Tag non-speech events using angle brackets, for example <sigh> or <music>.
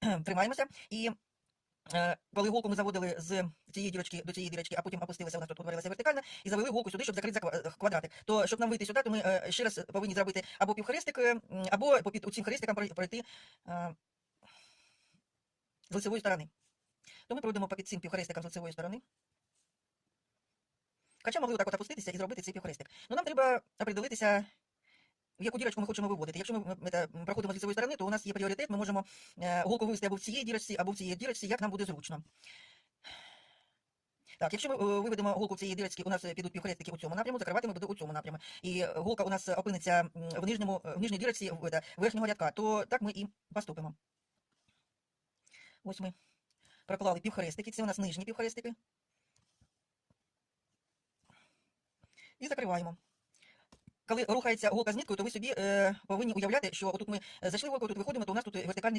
<clears throat> тримаємося. І е, коли голку ми заводили з цієї дірочки до цієї дірочки, а потім опустилися, у нас тут утворилася вертикальна, і завели голку сюди, щоб закрити за е, квадратик. То щоб нам вийти сюди, то ми е, ще раз повинні зробити або півхрестик, або по під цим хрестикам прой- пройти з лицевої сторони. То ми пройдемо по під цим півхрестикам з лицевої сторони. Хоча могли отак от опуститися і зробити цей півхрестик. Ну нам треба определитися, в яку дірочку ми хочемо виводити. Якщо ми м, е, м, проходимо з лицевої сторони, то у нас є пріоритет, ми можемо е, голку вивести або в цій дірочці, або в цій дірочці, як нам буде зручно. Так, якщо ми е, виведемо голку в цієї дірочки, у нас е, підуть півхрестики у цьому напряму, закриватиме буде у цьому напряму. І е, голка у нас опиниться в нижньому, е, в нижній дірочці в- е, верхнього рядка, то так ми і поступимо. Ось ми проклали півхрестики, це у нас нижні півхрестики. І закриваємо. Коли рухається голка з ниткою, то ви собі е, повинні уявляти, що отут ми е, зайшли в голку, тут виходимо, то у нас тут вертикальний стовп.